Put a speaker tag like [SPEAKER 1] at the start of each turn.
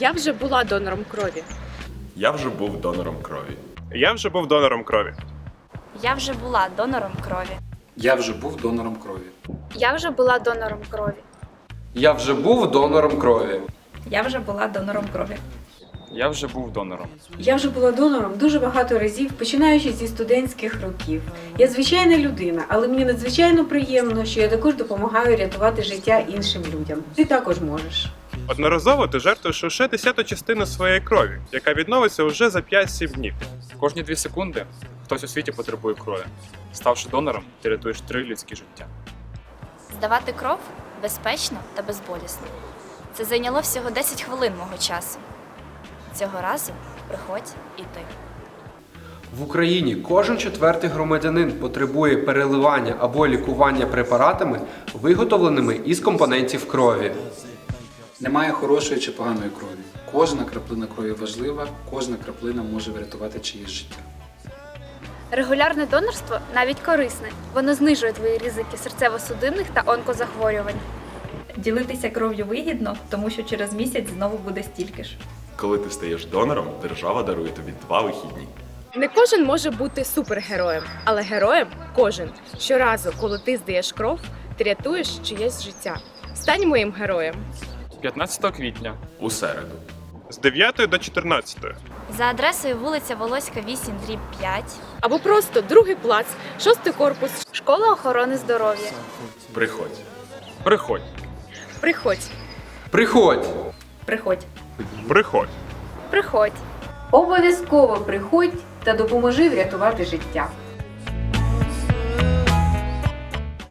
[SPEAKER 1] Я вже була донором крові.
[SPEAKER 2] Я вже був донором крові.
[SPEAKER 3] Я вже був донором крові.
[SPEAKER 4] Я вже була донором крові.
[SPEAKER 5] Я вже був донором крові.
[SPEAKER 6] Я вже була донором крові.
[SPEAKER 7] Я вже був донором крові.
[SPEAKER 4] Я вже була донором крові.
[SPEAKER 8] Я вже був донором.
[SPEAKER 9] Я вже була донором дуже багато разів, починаючи зі студентських років. Я звичайна людина, але мені надзвичайно приємно, що я також допомагаю рятувати життя іншим людям. Ти також можеш.
[SPEAKER 3] Одноразово ти жертвуєш лише десяту частину своєї крові, яка відновиться уже за 5-7 днів.
[SPEAKER 8] Кожні дві секунди хтось у світі потребує крові. Ставши донором, ти рятуєш три людські життя.
[SPEAKER 4] Здавати кров безпечно та безболісно. Це зайняло всього 10 хвилин мого часу. Цього разу приходь і ти.
[SPEAKER 7] В Україні кожен четвертий громадянин потребує переливання або лікування препаратами, виготовленими із компонентів крові.
[SPEAKER 5] Немає хорошої чи поганої крові. Кожна краплина крові важлива, кожна краплина може врятувати чиєсь життя.
[SPEAKER 6] Регулярне донорство навіть корисне. Воно знижує твої ризики серцево-судинних та онкозахворювань.
[SPEAKER 4] Ділитися кров'ю вигідно, тому що через місяць знову буде стільки ж.
[SPEAKER 2] Коли ти стаєш донором, держава дарує тобі два вихідні.
[SPEAKER 1] Не кожен може бути супергероєм, але героєм кожен. Щоразу, коли ти здаєш кров, ти рятуєш чиєсь життя. Стань моїм героєм.
[SPEAKER 8] 15 квітня
[SPEAKER 2] У середу.
[SPEAKER 3] З 9 до 14.
[SPEAKER 4] За адресою вулиця Волоська 8, дріб 5.
[SPEAKER 1] Або просто другий плац, шостий корпус.
[SPEAKER 6] Школа охорони здоров'я.
[SPEAKER 2] Приходь.
[SPEAKER 8] приходь.
[SPEAKER 1] Приходь.
[SPEAKER 7] Приходь!
[SPEAKER 4] Приходь.
[SPEAKER 3] Приходь.
[SPEAKER 6] Приходь.
[SPEAKER 9] Обов'язково приходь та допоможи врятувати життя.